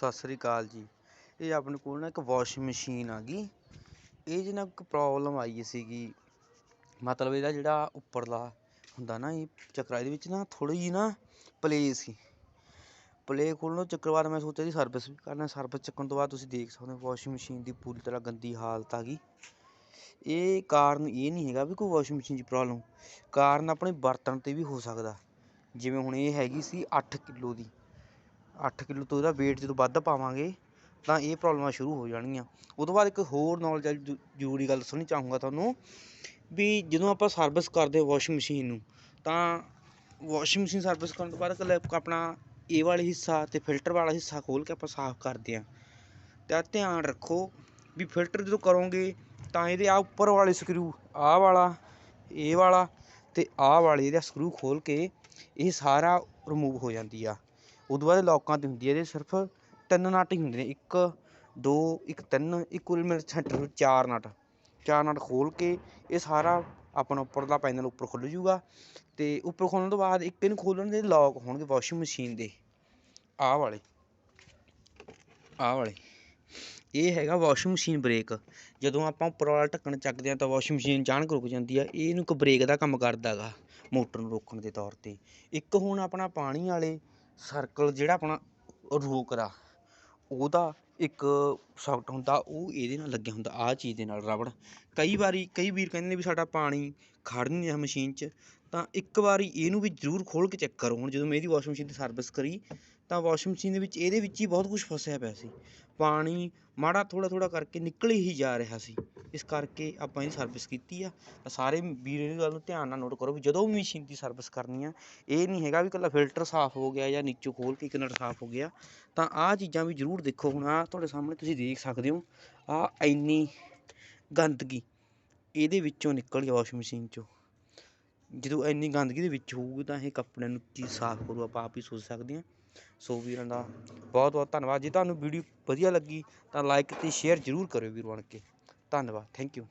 ਸਤਿ ਸ੍ਰੀ ਅਕਾਲ ਜੀ। ਇਹ ਆਪਣੇ ਕੋਲ ਨਾ ਇੱਕ ਵਾਸ਼ਿੰਗ ਮਸ਼ੀਨ ਆ ਗਈ। ਇਹ 'ਚ ਨਾ ਇੱਕ ਪ੍ਰੋਬਲਮ ਆਈ ਸੀਗੀ। ਮਤਲਬ ਇਹਦਾ ਜਿਹੜਾ ਉੱਪਰਲਾ ਹੁੰਦਾ ਨਾ, ਇਹ ਚੱਕਰਾ ਇਹਦੇ ਵਿੱਚ ਨਾ ਥੋੜ੍ਹੀ ਜਿਹੀ ਨਾ ਪਲੇ ਸੀ। ਪਲੇ ਖੋਲ੍ਹਣ ਤੋਂ ਮੈਂ ਸੋਚਿਆ ਜੀ ਸਰਵਿਸ ਵੀ ਕਰਨਾ ਸਰਵਿਸ ਚੱਕਣ ਤੋਂ ਬਾਅਦ ਤੁਸੀਂ ਦੇਖ ਸਕਦੇ ਹੋ ਵਾਸ਼ਿੰਗ ਮਸ਼ੀਨ ਦੀ ਪੂਰੀ ਤਰ੍ਹਾਂ ਗੰਦੀ ਹਾਲਤ ਆ ਗਈ। ਇਹ ਕਾਰਨ ਇਹ ਨਹੀਂ ਹੈਗਾ ਵੀ ਕੋਈ ਵਾਸ਼ਿੰਗ ਮਸ਼ੀਨ 'ਚ ਪ੍ਰੋਬਲਮ ਕਾਰਨ ਆਪਣੇ ਬਰਤਨ 'ਤੇ ਵੀ ਹੋ ਸਕਦਾ। ਜਿਵੇਂ ਹੁਣ ਇਹ ਹੈਗੀ ਸੀ 8 ਕਿਲੋ ਦੀ। ਅੱਠ ਕਿਲੋ ਤੋਂ ਇਹਦਾ ਵੇਟ ਜਦੋਂ ਵੱਧ ਪਾਵਾਂਗੇ, ਤਾਂ ਇਹ ਪ੍ਰੋਬਲਮਾਂ ਸ਼ੁਰੂ ਹੋ ਜਾਣਗੀਆਂ। ਉਹ ਤੋਂ ਬਾਅਦ ਇੱਕ ਹੋਰ ਨੌਲੇਜ ਜ਼ਰੂਰੀ ਗੱਲ ਦੱਸਣੀ ਚਾਹੂੰਗਾ ਤੁਹਾਨੂੰ, ਵੀ ਜਦੋਂ ਆਪਾਂ ਸਰਵਿਸ ਕਰਦੇ ਵਾਸ਼ਿੰਗ ਮਸ਼ੀਨ ਨੂੰ, ਤਾਂ ਵਾਸ਼ਿੰਗ ਮਸ਼ੀਨ ਸਰਵਿਸ ਕਰਨ ਤੋਂ ਬਾਅਦ ਇਕੱਲਾ ਆਪਣਾ ਇਹ ਵਾਲਾ ਹਿੱਸਾ ਅਤੇ ਫਿਲਟਰ ਵਾਲਾ ਹਿੱਸਾ ਖੋਲ੍ਹ ਕੇ ਆਪਾਂ ਸਾਫ਼ ਕਰਦੇ ਹਾਂ। ਤਾਂ ਧਿਆਨ ਰੱਖੋ ਵੀ ਫਿਲਟਰ ਜਦੋਂ ਕਰੋਗੇ, ਤਾਂ ਇਹਦੇ ਆ ਉੱਪਰ ਵਾਲੇ ਸਕਰੂ ਆਹ ਵਾਲਾ, ਇਹ ਵਾਲਾ ਅਤੇ ਆਹ ਵਾਲੇ ਇਹਦਾ ਸਕਰੂ ਖੋਲ੍ਹ ਕੇ ਇਹ ਸਾਰਾ ਰਿਮੂਵ ਹੋ ਜਾਂਦੀ ਆ। ਉਦੋਂ ਬਾਅਦ ਲੋਕਾਂ 'ਤੇ ਹੁੰਦੀ ਹੈ ਇਹਦੇ ਸਿਰਫ ਤਿੰਨ ਨੱਟ ਹੀ ਹੁੰਦੇ ਨੇ, ਇੱਕ, ਦੋ, ਇੱਕ, ਤਿੰਨ, ਇੱਕ ਕੁੱਲ ਮਿਲ ਸੈਂਟਰ ਚਾਰ ਨੱਟ। ਚਾਰ ਨੱਟ ਖੋਲ੍ਹ ਕੇ ਇਹ ਸਾਰਾ ਆਪਣਾ ਉੱਪਰਲਾ ਪੈਨਲ ਉੱਪਰ ਖੁੱਲ੍ਹ ਜੂਗਾ ਅਤੇ ਉੱਪਰ ਖੋਲ੍ਹਣ ਤੋਂ ਬਾਅਦ ਇੱਕ ਇਹਨੂੰ ਖੋਲ੍ਹਣ ਦੇ ਲੋਕ ਹੋਣਗੇ ਵਾਸ਼ਿੰਗ ਮਸ਼ੀਨ ਦੇ। ਆਹ ਵਾਲੇ। ਆਹ ਵਾਲੇ। ਇਹ ਹੈਗਾ ਵਾਸ਼ਿੰਗ ਮਸ਼ੀਨ ਬ੍ਰੇਕ ਜਦੋਂ ਆਪਾਂ ਉੱਪਰ ਵਾਲਾ ਢੱਕਣ ਚੱਕਦੇ ਹਾਂ ਤਾਂ ਵਾਸ਼ਿੰਗ ਮਸ਼ੀਨ ਅਚਾਨਕ ਰੁਕ ਜਾਂਦੀ ਆ, ਇਹ ਇਹਨੂੰ ਇੱਕ ਬ੍ਰੇਕ ਦਾ ਕੰਮ ਕਰਦਾ ਗਾ ਮੋਟਰ ਨੂੰ ਰੋਕਣ ਦੇ ਤੌਰ 'ਤੇ। ਇੱਕ ਹੁਣ ਆਪਣਾ ਪਾਣੀ ਵਾਲੇ ਸਰਕਲ ਜਿਹੜਾ ਆਪਣਾ ਰੋਕਦਾ ਉਹਦਾ ਇੱਕ ਸ਼ੋਕਟ ਹੁੰਦਾ, ਉਹ ਇਹਦੇ ਨਾਲ ਲੱਗਿਆ ਹੁੰਦਾ, ਆਹ ਚੀਜ਼ ਦੇ ਨਾਲ ਰਬੜ। ਕਈ ਵਾਰੀ, ਕਈ ਵੀਰ ਕਹਿੰਦੇ ਨੇ ਵੀ ਸਾਡਾ ਪਾਣੀ ਖੜ੍ਹ ਨਹੀਂ ਰਿਹਾ ਮਸ਼ੀਨ 'ਚ, ਤਾਂ ਇੱਕ ਵਾਰੀ ਇਹਨੂੰ ਵੀ ਜ਼ਰੂਰ ਖੋਲ੍ਹ ਕੇ ਚੈੱਕ ਕਰੋ। ਹੁਣ ਜਦੋਂ ਮੈਂ ਇਹਦੀ ਵਾਸ਼ਿੰਗ ਮਸ਼ੀਨ ਦੀ ਸਰਵਿਸ ਕਰੀ, ਤਾਂ ਵਾਸ਼ਿੰਗ ਮਸ਼ੀਨ ਦੇ ਵਿੱਚ ਇਹਦੇ ਵਿੱਚ ਹੀ ਬਹੁਤ ਕੁਛ ਫਸਿਆ ਪਿਆ ਸੀ। ਪਾਣੀ ਮਾੜਾ ਥੋੜ੍ਹਾ ਥੋੜ੍ਹਾ ਕਰਕੇ ਨਿਕਲ ਹੀ ਜਾ ਰਿਹਾ ਸੀ। ਇਸ ਕਰਕੇ ਆਪਾਂ ਇਹਦੀ ਸਰਵਿਸ ਕੀਤੀ ਆ। ਤਾਂ ਸਾਰੇ ਵੀਰ ਇਹ ਗੱਲ ਨੂੰ ਧਿਆਨ ਨਾਲ ਨੋਟ ਕਰੋ ਵੀ ਜਦੋਂ ਵੀ ਮਸ਼ੀਨ ਦੀ ਸਰਵਿਸ ਕਰਨੀ ਆ, ਇਹ ਨਹੀਂ ਹੈਗਾ ਵੀ ਇਕੱਲਾ ਫਿਲਟਰ ਸਾਫ਼ ਹੋ ਗਿਆ ਜਾਂ ਨੀਚੋਂ ਖੋਲ੍ਹ ਕੇ ਇੱਕ ਨਟ ਸਾਫ਼ ਹੋ ਗਿਆ। ਤਾਂ ਆਹ ਚੀਜ਼ਾਂ ਵੀ ਜ਼ਰੂਰ ਦੇਖੋ ਹੁਣ, ਆਹ ਤੁਹਾਡੇ ਸਾਹਮਣੇ ਤੁਸੀਂ ਦੇਖ ਸਕਦੇ ਹੋ, ਆਹ ਇੰਨੀ ਗੰਦਗੀ ਇਹਦੇ ਵਿੱਚੋਂ ਨਿਕਲ ਗਿਆ ਵਾਸ਼ਿੰਗ ਮਸ਼ੀਨ 'ਚੋਂ। ਜਦੋਂ ਇੰਨੀ ਗੰਦਗੀ ਦੇ ਵਿੱਚ ਹੋਊਗੀ ਤਾਂ ਇਹ ਕੱਪੜਿਆਂ ਨੂੰ ਕੀ ਸਾਫ਼ ਕਰੂ, ਆਪਾਂ ਆਪ ਹੀ ਸੋਚ ਸਕਦੇ ਹਾਂ। ਸੋ ਵੀਰਾਂ ਦਾ ਬਹੁਤ ਬਹੁਤ ਧੰਨਵਾਦ। ਜੇ ਤੁਹਾਨੂੰ ਵੀਡੀਓ ਵਧੀਆ ਲੱਗੀ ਤਾਂ ਲਾਈਕ ਅਤੇ ਸ਼ੇਅਰ ਜ਼ਰੂਰ ਕਰਿਓ ਵੀਰ ਬਣ ਕੇ। ਧੰਨਵਾਦ ਥੈਂਕ ਯੂ